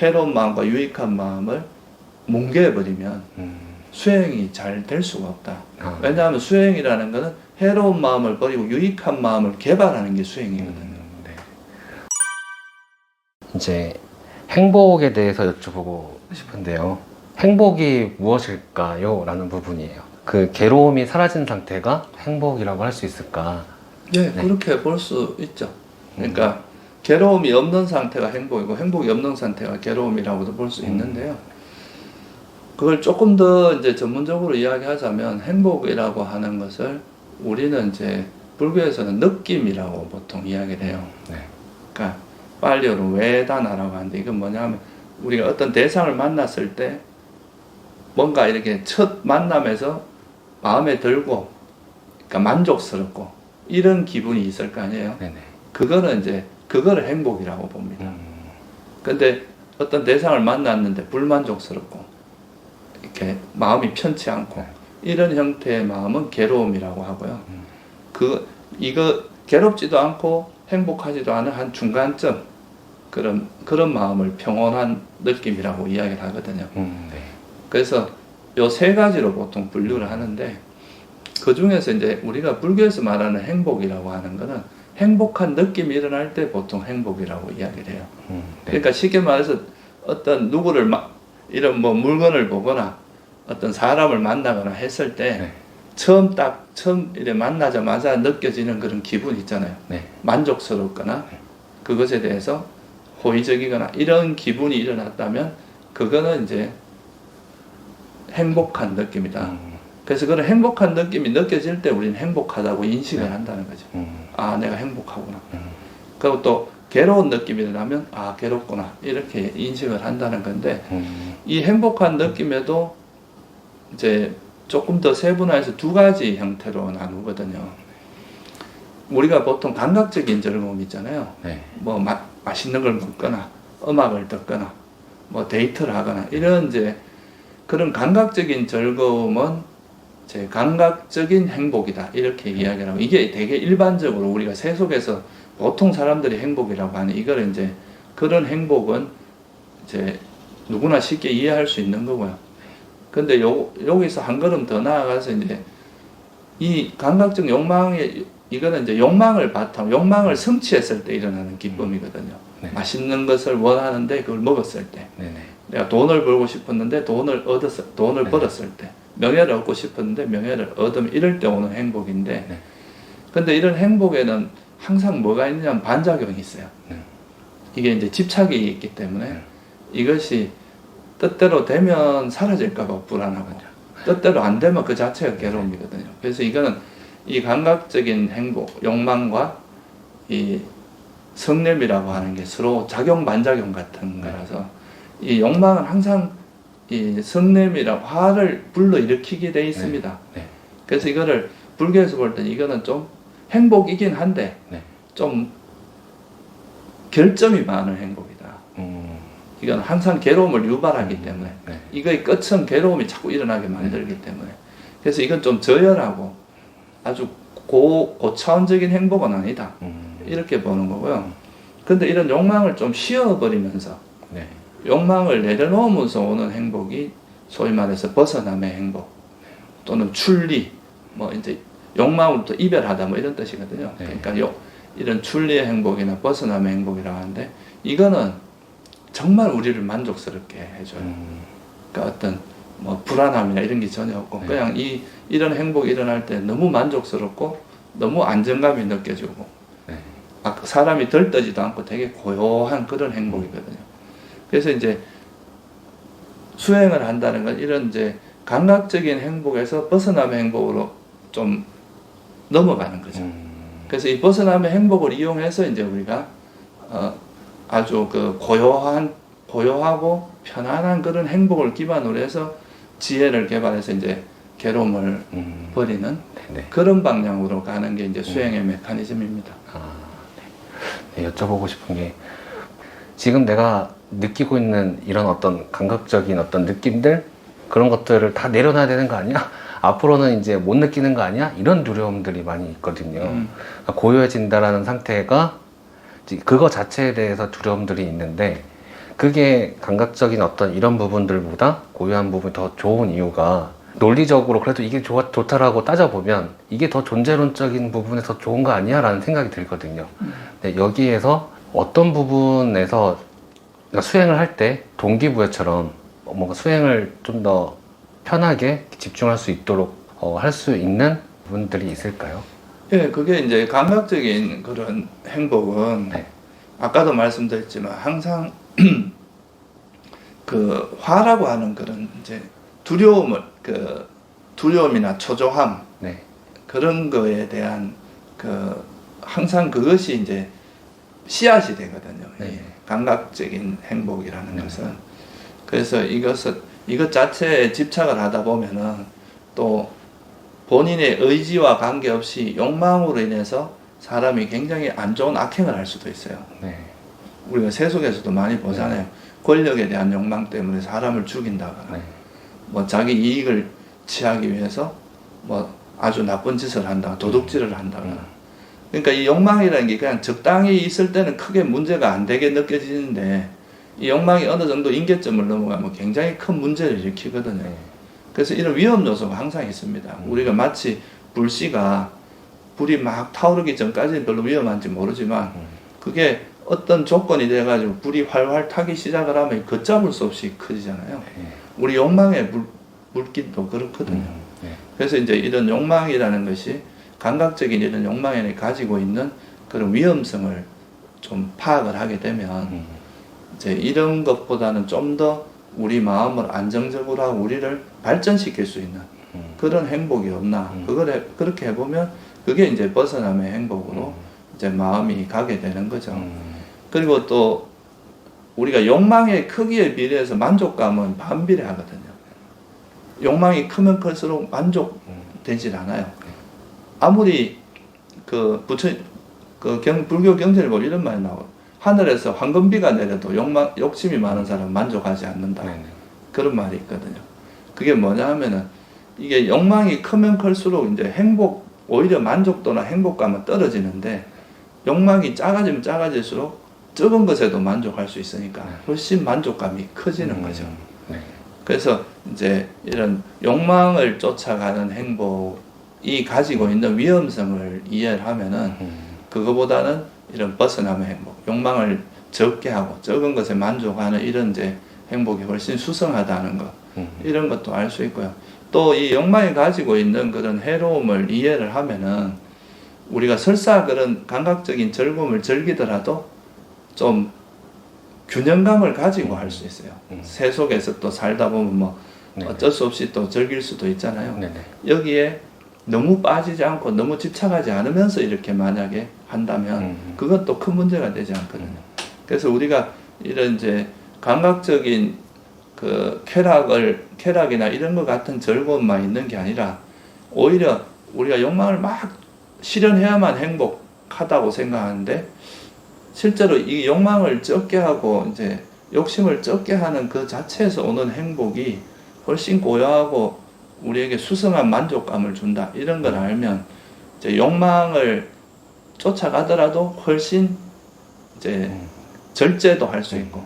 해로운 마음과 유익한 마음을 뭉개버리면 음. 수행이 잘 될 수가 없다. 아, 왜냐하면 수행이라는 것은 해로운 마음을 버리고 유익한 마음을 개발하는 게 수행이거든요. 음, 네. 이제 행복에 대해서 여쭤보고 싶은데요. 행복이 무엇일까요? 라는 부분이에요. 그 괴로움이 사라진 상태가 행복이라고 할 수 있을까? 네, 네. 그렇게 볼 수 있죠. 그러니까 괴로움이 없는 상태가 행복이고 행복이 없는 상태가 괴로움이라고도 볼수 음. 있는데요. 그걸 조금 더 이제 전문적으로 이야기하자면 행복이라고 하는 것을 우리는 이제 불교에서는 느낌이라고 보통 이야기를 해요. 네. 그러니까 빨리어로 외다나라고 하는데 이건 뭐냐면 우리가 어떤 대상을 만났을 때 뭔가 이렇게 첫 만남에서 마음에 들고 그러니까 만족스럽고 이런 기분이 있을 거 아니에요. 네네. 그거는 이제 그거를 행복이라고 봅니다. 음, 근데 어떤 대상을 만났는데 불만족스럽고 이렇게 마음이 편치 않고 네. 이런 형태의 마음은 괴로움이라고 하고요. 음. 그 이거 괴롭지도 않고 행복하지도 않은 한 중간점 그런 그런 마음을 평온한 느낌이라고 이야기를 하거든요. 음, 네. 그래서 요 세 가지로 보통 분류를 하는데 그 중에서 이제 우리가 불교에서 말하는 행복이라고 하는 거는 행복한 느낌이 일어날 때 보통 행복이라고 이야기를 해요. 음, 네. 그러니까 쉽게 말해서 어떤 누구를 막 이런 뭐 물건을 보거나 어떤 사람을 만나거나 했을 때 네. 처음 딱 처음 이래 만나자마자 느껴지는 그런 기분 있잖아요. 네. 만족스럽거나 그것에 대해서 호의적이거나 이런 기분이 일어났다면 그거는 이제 행복한 느낌이다. 음, 그래서 그런 행복한 느낌이 느껴질 때 우리는 행복하다고 인식을 네. 한다는 거죠. 음, 아, 내가 행복하구나. 음. 그리고 또 괴로운 느낌이 일어나면 아, 괴롭구나. 이렇게 인식을 한다는 건데 음, 이 행복한 느낌에도 이제 조금 더 세분화해서 두 가지 형태로 나누거든요. 우리가 보통 감각적인 즐거움 있잖아요. 네. 뭐 마, 맛있는 걸 먹거나 음악을 듣거나 뭐 데이트를 하거나 이런 이제 그런 감각적인 즐거움은 제 감각적인 행복이다 이렇게 이야기를 하고 이게 되게 일반적으로 우리가 세속에서 보통 사람들이 행복이라고 하는 이걸 이제 그런 행복은 이제 누구나 쉽게 이해할 수 있는 거고요. 근데 요, 여기서 한 걸음 더 나아가서 이제 이 감각적 욕망의 이거는 이제 욕망을 바탕, 욕망을 성취했을 때 일어나는 기쁨이거든요. 네. 맛있는 것을 원하는데 그걸 먹었을 때, 네네. 내가 돈을 벌고 싶었는데 돈을 얻었을, 돈을 네. 벌었을 때, 명예를 얻고 싶었는데 명예를 얻으면 이럴 때 오는 행복인데, 네. 근데 이런 행복에는 항상 뭐가 있냐면 반작용이 있어요. 네. 이게 이제 집착이 있기 때문에 네. 이것이 뜻대로 되면 사라질까봐 불안하거든요. 뜻대로 안 되면 그 자체가 괴로움이거든요. 그래서 이거는 이 감각적인 행복, 욕망과 이 성냄이라고 하는 게 서로 작용 반작용 같은 네. 거라서 이 욕망은 항상 이 성냄이랑 화를 불러 일으키게 돼 있습니다. 네. 그래서 이거를 불교에서 볼 때는 이거는 좀 행복이긴 한데 네. 좀 결점이 많은 행복이다. 음, 이건 항상 괴로움을 유발하기 때문에 네. 이거의 끝은 괴로움이 자꾸 일어나게 만들기 때문에 그래서 이건 좀 저열하고 아주 고, 고차원적인 행복은 아니다 음, 이렇게 보는 거고요 근데 이런 욕망을 좀 쉬어버리면서 네. 욕망을 내려놓으면서 오는 행복이 소위 말해서 벗어남의 행복 또는 출리 뭐 이제 욕망으로부터 이별하다 뭐 이런 뜻이거든요 네. 그러니까 요, 이런 출리의 행복이나 벗어남의 행복이라고 하는데 이거는 정말 우리를 만족스럽게 해줘요 음, 그러니까 어떤 뭐 불안함이나 이런 게 전혀 없고 네. 그냥 이 이런 행복이 일어날 때 너무 만족스럽고 너무 안정감이 느껴지고 네. 막 사람이 들떠지도 않고 되게 고요한 그런 행복이거든요. 그래서 이제 수행을 한다는 건 이런 이제 감각적인 행복에서 벗어남의 행복으로 좀 넘어가는 거죠. 음, 그래서 이 벗어남의 행복을 이용해서 이제 우리가 어, 아주 그 고요한 고요하고 편안한 그런 행복을 기반으로 해서 지혜를 개발해서 이제 괴로움을 음, 버리는 네. 그런 방향으로 가는 게 이제 수행의 메커니즘입니다. 아, 네. 네, 여쭤보고 싶은 게 지금 내가 느끼고 있는 이런 어떤 감각적인 어떤 느낌들 그런 것들을 다 내려놔야 되는 거 아니야? 앞으로는 이제 못 느끼는 거 아니야? 이런 두려움들이 많이 있거든요. 음, 그러니까 고요해진다라는 상태가 그거 자체에 대해서 두려움들이 있는데 그게 감각적인 어떤 이런 부분들보다 고유한 부분이 더 좋은 이유가 논리적으로 그래도 이게 좋, 좋다라고 따져보면 이게 더 존재론적인 부분에 더 좋은 거 아니야? 라는 생각이 들거든요. 근데 여기에서 어떤 부분에서 그러니까 수행을 할 때 동기부여처럼 뭔가 수행을 좀 더 편하게 집중할 수 있도록 어, 할 수 있는 부분들이 있을까요? 예, 그게 이제 감각적인 그런 행복은 네. 아까도 말씀드렸지만 항상 그 화라고 하는 그런 이제 두려움을 그 두려움이나 초조함 네. 그런 거에 대한 그 항상 그것이 이제 씨앗이 되거든요. 이 네. 감각적인 행복이라는 네. 것은 그래서 이것은 이것 자체에 집착을 하다 보면은 또 본인의 의지와 관계없이 욕망으로 인해서 사람이 굉장히 안 좋은 악행을 할 수도 있어요. 네. 우리가 세속에서도 많이 보잖아요. 권력에 대한 욕망 때문에 사람을 죽인다거나 네. 뭐 자기 이익을 취하기 위해서 뭐 아주 나쁜 짓을 한다, 도둑질을 한다거나. 음. 그러니까 이 욕망이라는 게 그냥 적당히 있을 때는 크게 문제가 안 되게 느껴지는데 이 욕망이 어느 정도 임계점을 넘어가면 굉장히 큰 문제를 일으키거든요. 네. 그래서 이런 위험 요소가 항상 있습니다. 음. 우리가 마치 불씨가 불이 막 타오르기 전까지는 별로 위험한지 모르지만 음. 그게 어떤 조건이 돼가지고 불이 활활 타기 시작을 하면 걷잡을 수 없이 커지잖아요. 네. 우리 욕망의 물, 물기도 그렇거든요. 음. 네. 그래서 이제 이런 욕망이라는 것이 감각적인 이런 욕망에 가지고 있는 그런 위험성을 좀 파악을 하게 되면 음. 이제 이런 것보다는 좀 더 우리 마음을 안정적으로 하고 우리를 발전시킬 수 있는 음. 그런 행복이 없나 음. 그걸 해- 그렇게 해보면 그게 이제 벗어남의 행복으로 음. 이제 마음이 가게 되는 거죠. 음. 그리고 또 우리가 욕망의 크기에 비례해서 만족감은 반비례하거든요. 욕망이 크면 클수록 만족되질 않아요. 아무리 그 부처 그 경, 불교 경전에 보면 이런 말이 나와요. 하늘에서 황금비가 내려도 욕망 욕심이 많은 사람은 만족하지 않는다. 네. 네. 그런 말이 있거든요. 그게 뭐냐 하면은 이게 욕망이 크면 클수록 이제 행복 오히려 만족도나 행복감은 떨어지는데 욕망이 작아지면 작아질수록 적은 것에도 만족할 수 있으니까 훨씬 만족감이 커지는 음. 거죠. 네. 그래서 이제 이런 욕망을 쫓아가는 행복 이 가지고 있는 위험성을 이해를 하면은 음. 그거보다는 이런 벗어남의 행복, 욕망을 적게 하고 적은 것에 만족하는 이런 이제 행복이 훨씬 수성하다는 것 음. 이런 것도 알 수 있고요. 또 이 욕망이 가지고 있는 그런 해로움을 이해를 하면은 우리가 설사 그런 감각적인 즐거움을 즐기더라도 좀 균형감을 가지고 할 수 있어요. 음. 세속에서 또 살다 보면 뭐 네. 어쩔 수 없이 또 즐길 수도 있잖아요. 여기에 너무 빠지지 않고 너무 집착하지 않으면서 이렇게 만약에 한다면 음. 그건 또 큰 문제가 되지 않거든요. 그래서 우리가 이런 이제 감각적인 그 쾌락을 쾌락이나 이런 것 같은 즐거움만 있는 게 아니라 오히려 우리가 욕망을 막 실현해야만 행복하다고 생각하는데 실제로 이 욕망을 적게 하고 이제 욕심을 적게 하는 그 자체에서 오는 행복이 훨씬 고요하고 우리에게 수성한 만족감을 준다 이런 걸 알면 이제 욕망을 쫓아가더라도 훨씬 이제 음. 절제도 할 수 있고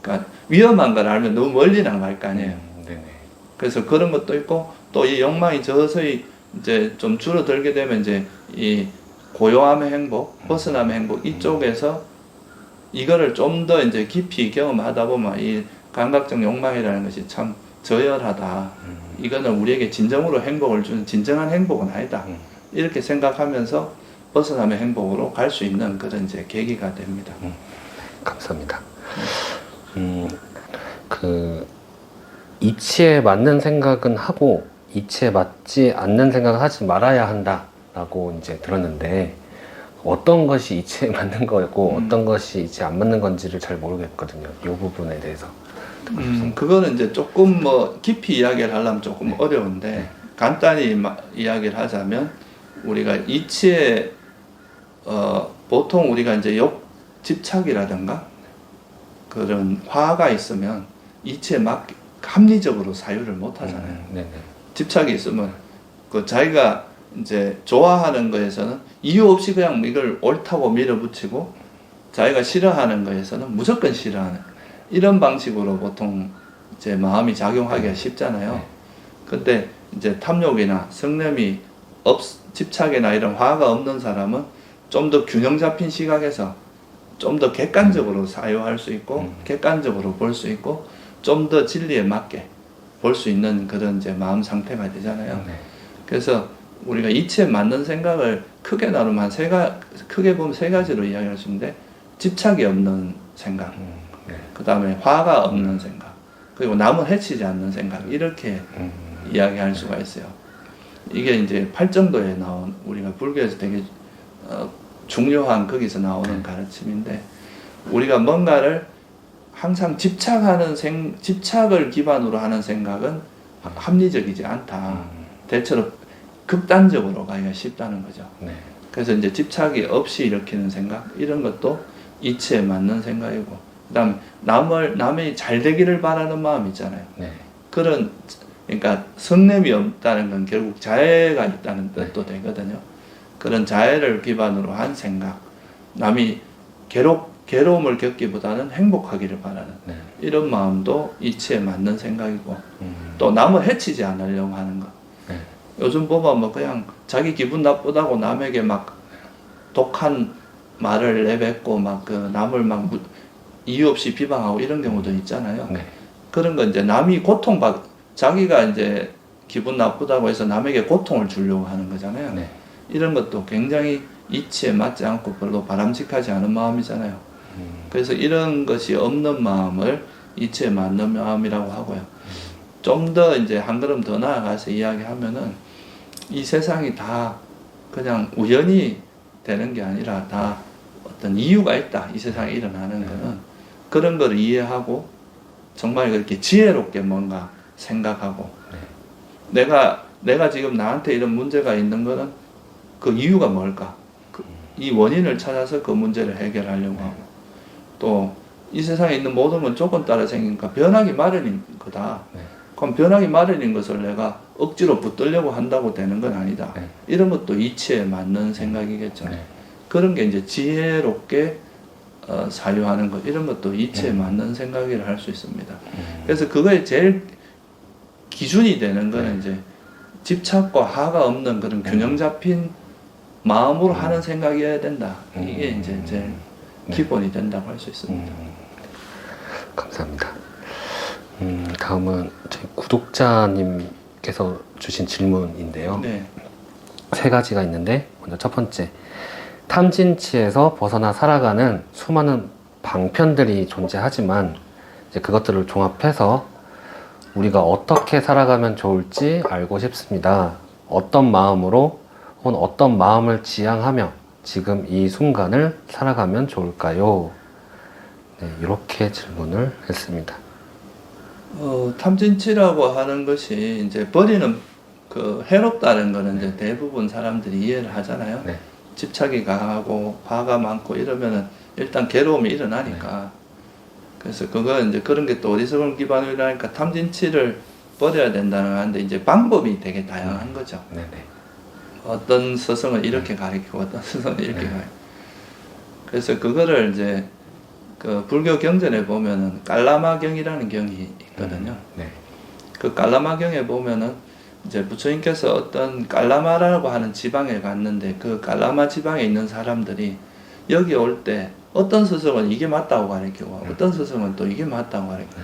그러니까 위험한 걸 알면 너무 멀리 나갈 거 아니에요. 음. 네네. 그래서 그런 것도 있고 또 이 욕망이 저서히 이제 좀 줄어들게 되면 이제 이 고요함의 행복, 벗어남의 행복 이쪽에서 이거를 좀 더 이제 깊이 경험하다 보면 이 감각적 욕망이라는 것이 참 저열하다. 음. 이거는 우리에게 진정으로 행복을 주는 진정한 행복은 아니다. 음. 이렇게 생각하면서 벗어남의 행복으로 갈 수 있는 그런 이제 계기가 됩니다. 감사합니다. 음, 그 이치에 맞는 생각은 하고 이치에 맞지 않는 생각을 하지 말아야 한다라고 이제 들었는데 어떤 것이 이치에 맞는 거고 음. 어떤 것이 이치에 안 맞는 건지를 잘 모르겠거든요. 이 부분에 대해서. 음, 그거는 이제 조금 뭐 깊이 이야기를 하려면 조금 네. 어려운데 네. 간단히 마- 이야기를 하자면 우리가 이치에 어, 보통 우리가 이제 욕 집착이라든가 그런 화가 있으면 이치에 막 합리적으로 사유를 못 하잖아요. 음, 네 네. 집착이 있으면 그 자기가 이제 좋아하는 거에서는 이유 없이 그냥 이걸 옳다고 밀어붙이고 자기가 싫어하는 거에서는 무조건 싫어하는 이런 방식으로 보통 이제 마음이 작용하기가 쉽잖아요. 네. 근데 이제 탐욕이나 성냄이 없, 집착이나 이런 화가 없는 사람은 좀 더 균형 잡힌 시각에서 좀 더 객관적으로 사유할 수 있고 음. 객관적으로 볼 수 있고 좀 더 진리에 맞게 볼 수 있는 그런 이제 마음 상태가 되잖아요. 네. 그래서 우리가 이치에 맞는 생각을 크게 나누면 한 세 가, 크게 보면 세 가지로 이야기할 수 있는데 집착이 없는 생각, 음, 네. 그 다음에 화가 없는 생각, 그리고 남을 해치지 않는 생각 이렇게 음, 이야기할 수가 있어요. 이게 이제 팔정도에 나온 우리가 불교에서 되게 어, 중요한 거기서 나오는 가르침인데 우리가 뭔가를 항상 집착하는 생 집착을 기반으로 하는 생각은 합리적이지 않다. 음, 대체로 극단적으로 가기가 쉽다는 거죠. 네. 그래서 이제 집착이 없이 일으키는 생각 이런 것도 이치에 맞는 생각이고 그다음 남을 남의 잘 되기를 바라는 마음 있잖아요. 네. 그런 그러니까 성냄이 없다는 건 결국 자애가 있다는 네. 뜻도 되거든요. 그런 자애를 기반으로 한 생각, 남이 괴롭 괴로움을 겪기보다는 행복하기를 바라는 네. 이런 마음도 이치에 맞는 생각이고 음, 또 남을 해치지 않으려고 하는 것. 네. 요즘 보면 뭐 그냥 자기 기분 나쁘다고 남에게 막 독한 말을 내뱉고 막 그 남을 막 무- 이유 없이 비방하고 이런 경우도 있잖아요. 네. 그런 건 이제 남이 고통받 자기가 이제 기분 나쁘다고 해서 남에게 고통을 주려고 하는 거잖아요. 네. 이런 것도 굉장히 이치에 맞지 않고 별로 바람직하지 않은 마음이잖아요. 음, 그래서 이런 것이 없는 마음을 이치에 맞는 마음이라고 하고요. 좀더 이제 한 걸음 더 나아가서 이야기하면은 이 세상이 다 그냥 우연히 되는 게 아니라 다 어떤 이유가 있다. 이 세상에 일어나는 거는 그런 걸 이해하고 정말 그렇게 지혜롭게 뭔가 생각하고 내가 내가 지금 나한테 이런 문제가 있는 거는 그 이유가 뭘까? 그, 이 원인을 찾아서 그 문제를 해결하려고 하고 또 이 세상에 있는 모든 건 조건 따라 생기니까 변하기 마련인 거다. 네. 그럼 변하기 마련인 것을 내가 억지로 붙들려고 한다고 되는 건 아니다. 네. 이런 것도 이치에 맞는 생각이겠죠. 네. 그런 게 이제 지혜롭게 어, 사유하는 것 이런 것도 이치에 음. 맞는 생각이라 할 수 있습니다. 음, 그래서 그거에 제일 기준이 되는 거는 네. 이제 집착과 하가 없는 그런 균형 잡힌 마음으로 하는 생각이어야 된다. 이게 음. 이제 제일 네. 기본이 된다고 할 수 있습니다. 음, 감사합니다. 음, 다음은 저희 구독자님께서 주신 질문인데요. 네. 세 가지가 있는데 먼저 첫 번째 탐진치에서 벗어나 살아가는 수많은 방편들이 존재하지만 이제 그것들을 종합해서 우리가 어떻게 살아가면 좋을지 알고 싶습니다. 어떤 마음으로 혹은 어떤 마음을 지향하며 지금 이 순간을 살아가면 좋을까요? 네, 이렇게 질문을 했습니다. 어, 탐진치라고 하는 것이 이제 버리는 그 해롭다는 거는 이제 대부분 사람들이 이해를 하잖아요. 네. 집착이 강하고 화가 많고 이러면은 일단 괴로움이 일어나니까. 그래서 그거 이제 그런 게 또 어디서 기반으로 일어나니까 탐진치를 버려야 된다는 하는데 이제 방법이 되게 다양한 거죠. 네네. 어떤 스승은 이렇게 가르치고 어떤 스승은 이렇게 네. 가르치고. 그래서 그거를 이제 그 불교 경전에 보면은 깔라마경이라는 경이 있거든요. 네. 그 깔라마경에 보면은 이제 부처님께서 어떤 깔라마라고 하는 지방에 갔는데 그 깔라마 지방에 있는 사람들이 여기 올 때 어떤 스승은 이게 맞다고 가르치고 어떤 스승은 또 이게 맞다고 가르치고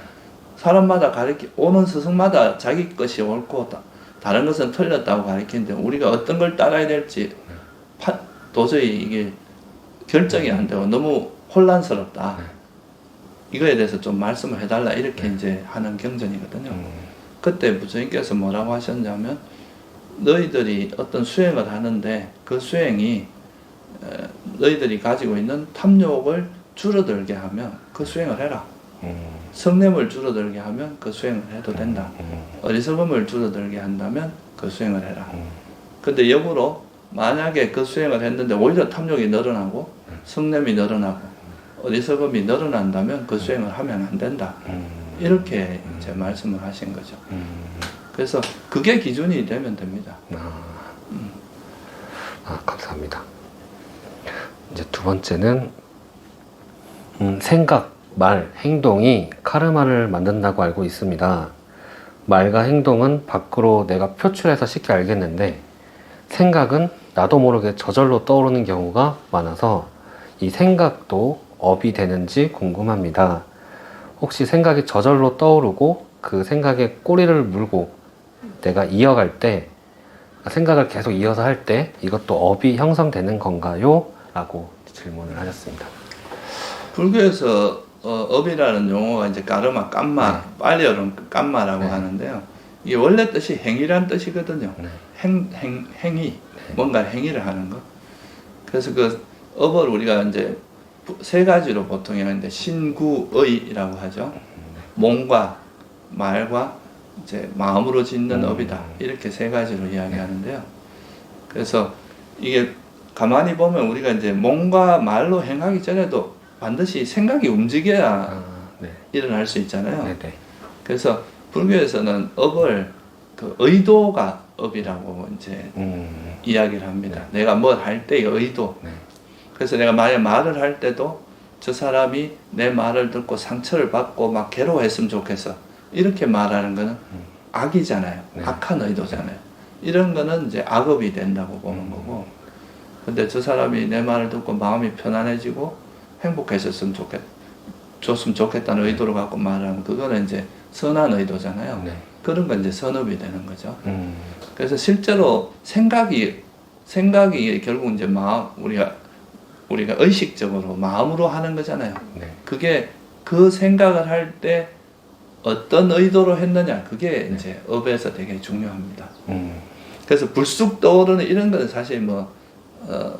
사람마다 가르치 오는 스승마다 자기 것이 옳고 다, 다른 것은 틀렸다고 가르치는데 우리가 어떤 걸 따라야 될지 파, 도저히 이게 결정이 안 되고 너무 혼란스럽다. 이거에 대해서 좀 말씀을 해달라 이렇게 이제 하는 경전이거든요. 음, 그때 부처님께서 뭐라고 하셨냐면 너희들이 어떤 수행을 하는데 그 수행이 에, 너희들이 가지고 있는 탐욕을 줄어들게 하면 그 수행을 해라. 음, 성냄을 줄어들게 하면 그 수행을 해도 된다. 음, 어리석음을 줄어들게 한다면 그 수행을 해라. 음, 근데 역으로 만약에 그 수행을 했는데 오히려 탐욕이 늘어나고 성냄이 늘어나고 어리석음이 늘어난다면 그 수행을 하면 안 된다. 음, 이렇게 이제 말씀을 하신 거죠. 음. 그래서 그게 기준이 되면 됩니다. 아, 아, 감사합니다. 이제 두 번째는 음, 생각 말, 행동이 카르마를 만든다고 알고 있습니다. 말과 행동은 밖으로 내가 표출해서 쉽게 알겠는데 생각은 나도 모르게 저절로 떠오르는 경우가 많아서 이 생각도 업이 되는지 궁금합니다. 혹시 생각이 저절로 떠오르고 그 생각에 꼬리를 물고 내가 이어갈 때 생각을 계속 이어서 할 때 이것도 업이 형성되는 건가요? 라고 질문을 하셨습니다. 불교에서 어, 업이라는 용어가 이제 까르마, 깜마, 네. 빨리 어른 깜마라고 네. 하는데요. 이게 원래 뜻이 행위란 뜻이거든요. 네. 행, 행, 행위, 뭔가 행위를 하는 것. 그래서 그 업을 우리가 이제 세 가지로 보통 하는데 신구의라고 하죠. 몸과 말과 이제 마음으로 짓는 음. 업이다. 이렇게 세 가지로 이야기하는데요. 그래서 이게 가만히 보면 우리가 이제 몸과 말로 행하기 전에도 반드시 생각이 움직여야 아, 네. 일어날 수 있잖아요. 네, 네. 그래서 불교에서는 업을 그 의도가 업이라고 이제 음, 이야기를 합니다. 내가 뭘 할 때의 의도. 네. 그래서 내가 만약 말을 할 때도 저 사람이 내 말을 듣고 상처를 받고 막 괴로워했으면 좋겠어. 이렇게 말하는 거는 악이잖아요. 네. 악한 의도잖아요. 이런 거는 이제 악업이 된다고 보는 음. 거고. 근데 저 사람이 내 말을 듣고 마음이 편안해지고 행복했었으면 좋겠, 줬으면 좋겠다는 의도를 갖고 말하면 그거는 이제 선한 의도잖아요. 네. 그런 건 이제 선업이 되는 거죠. 음, 그래서 실제로 생각이 생각이 결국 이제 마음 우리가 우리가 의식적으로 마음으로 하는 거잖아요. 네. 그게 그 생각을 할 때 어떤 의도로 했느냐 그게 네. 이제 업에서 되게 중요합니다. 음, 그래서 불쑥 떠오르는 이런 거는 사실 뭐 어,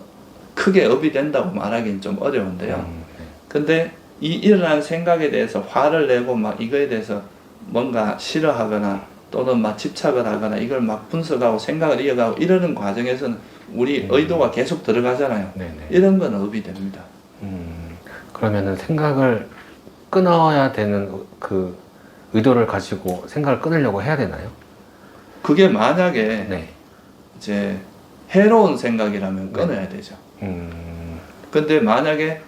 크게 업이 된다고 말하기는 좀 어려운데요. 음, 네. 근데 이 일어난 생각에 대해서 화를 내고 막 이거에 대해서 뭔가 싫어하거나 또는 막 집착을 하거나 이걸 막 분석하고 생각을 이어가고 이러는 과정에서는 우리 음. 의도가 계속 들어가잖아요. 네, 네. 이런 건 업이 됩니다. 음, 그러면은 생각을 끊어야 되는 그 의도를 가지고 생각을 끊으려고 해야 되나요? 그게 만약에 네. 이제 해로운 생각이라면 끊어야 되죠. 음, 근데 만약에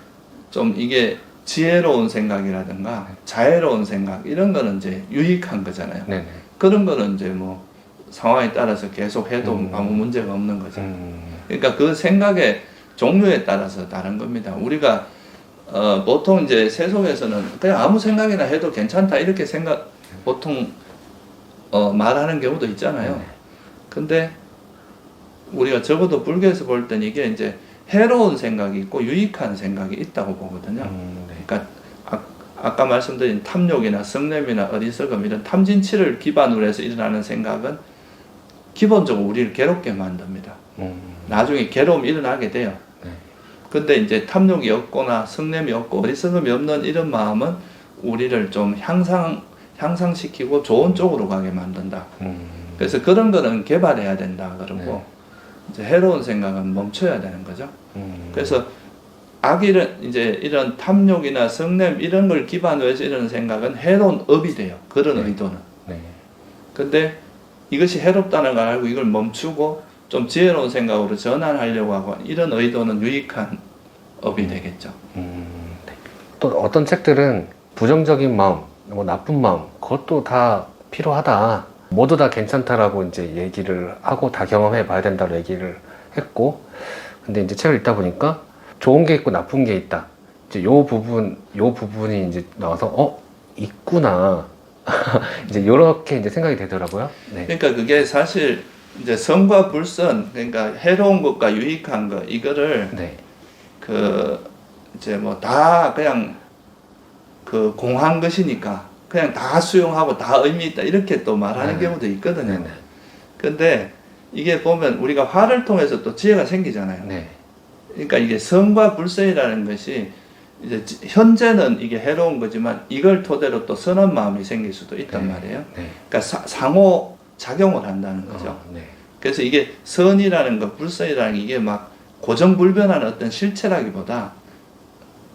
좀 이게 지혜로운 생각이라든가 자애로운 생각 이런 거는 이제 유익한 거잖아요. 네, 네. 그런 거는 이제 뭐 상황에 따라서 계속 해도 음. 아무 문제가 없는 거죠. 음, 그러니까 그 생각의 종류에 따라서 다른 겁니다. 우리가 어, 보통 이제 세속에서는 그냥 아무 생각이나 해도 괜찮다 이렇게 생각 보통 어, 말하는 경우도 있잖아요. 네. 근데 우리가 적어도 불교에서 볼 때는 이게 이제 해로운 생각이 있고 유익한 생각이 있다고 보거든요. 음, 네. 그러니까 아, 아까 말씀드린 탐욕이나 성냄이나 어리석음 이런 탐진치를 기반으로 해서 일어나는 생각은 기본적으로 우리를 괴롭게 만듭니다. 음, 나중에 괴로움이 일어나게 돼요. 네. 근데 이제 탐욕이 없거나 성냄이 없고 어리석음이 없는 이런 마음은 우리를 좀 향상 향상시키고 좋은 쪽으로 가게 만든다. 음, 그래서 그런 거는 개발해야 된다 그러고 네. 이제 해로운 생각은 멈춰야 되는 거죠. 음, 그래서 악이런 이제 이런 탐욕이나 성냄 이런 걸 기반으로 해서 이런 생각은 해로운 업이 돼요. 그런 네. 의도는. 네. 근데 이것이 해롭다는 걸 알고 이걸 멈추고 좀 지혜로운 생각으로 전환하려고 하고 이런 의도는 유익한 업이 되겠죠. 음, 네. 또 어떤 책들은 부정적인 마음, 뭐 나쁜 마음, 그것도 다 필요하다. 모두 다 괜찮다라고 이제 얘기를 하고 다 경험해 봐야 된다고 얘기를 했고, 근데 이제 책을 읽다 보니까 좋은 게 있고 나쁜 게 있다. 이제 요 부분, 요 부분이 이제 나와서, 어, 있구나. 이제 요렇게 이제 생각이 되더라고요. 네. 그러니까 그게 사실 이제 선과 불선 그러니까 해로운 것과 유익한 것 이거를 네. 그 이제 뭐 다 그냥 그 공한 것이니까 그냥 다 수용하고 다 의미 있다 이렇게 또 말하는 네. 경우도 있거든요. 네네. 근데 이게 보면 우리가 화를 통해서 또 지혜가 생기잖아요. 네. 그러니까 이게 선과 불선이라는 것이 이제 지- 현재는 이게 해로운 거지만 이걸 토대로 또 선한 마음이 생길 수도 있단 네. 말이에요. 네. 그러니까 사- 상호 작용을 한다는 거죠. 어, 네. 그래서 이게 선이라는 것, 불선이라는 게 이게 막 고정불변한 어떤 실체라기보다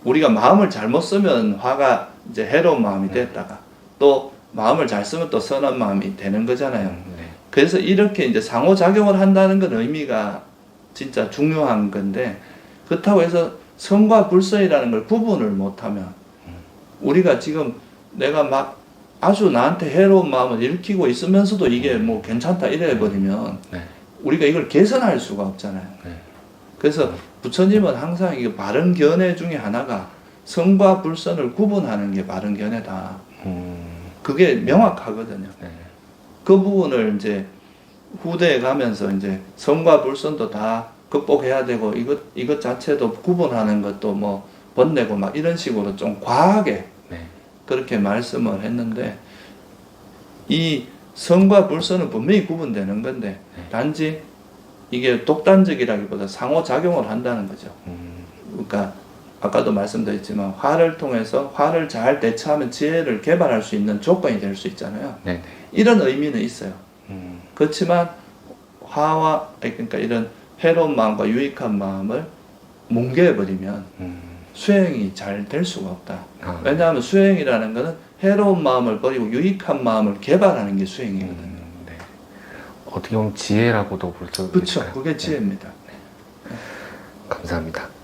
우리가 마음을 잘못 쓰면 화가 이제 해로운 마음이 됐다가 또 마음을 잘 쓰면 또 선한 마음이 되는 거잖아요. 네. 그래서 이렇게 이제 상호작용을 한다는 건 의미가 진짜 중요한 건데 그렇다고 해서 선과 불선이라는 걸 구분을 못하면 우리가 지금 내가 막 아주 나한테 해로운 마음을 일으키고 있으면서도 이게 뭐 괜찮다 이래 버리면 네. 우리가 이걸 개선할 수가 없잖아요. 네. 그래서 부처님은 항상 이 바른 견해 중에 하나가 성과 불선을 구분하는 게 바른 견해다. 음, 그게 명확하거든요. 네. 그 부분을 이제 후대에 가면서 이제 성과 불선도 다 극복해야 되고 이것 이것 자체도 구분하는 것도 뭐 번내고 막 이런 식으로 좀 과하게 네. 그렇게 말씀을 했는데 이 성과 불선은 분명히 구분되는 건데 네. 단지 이게 독단적이라기보다 상호작용을 한다는 거죠. 음, 그러니까 아까도 말씀드렸지만 화를 통해서 화를 잘 대처하면 지혜를 개발할 수 있는 조건이 될 수 있잖아요. 네. 네. 이런 의미는 있어요. 음, 그렇지만 화와 그러니까 이런 해로운 마음과 유익한 마음을 뭉개버리면 음, 수행이 잘 될 수가 없다. 아, 왜냐하면 수행이라는 것은 해로운 마음을 버리고 유익한 마음을 개발하는 게 수행이거든요. 음, 네. 어떻게 보면 지혜라고도 볼수 그렇죠. 있을까요? 그게 지혜입니다. 네. 감사합니다.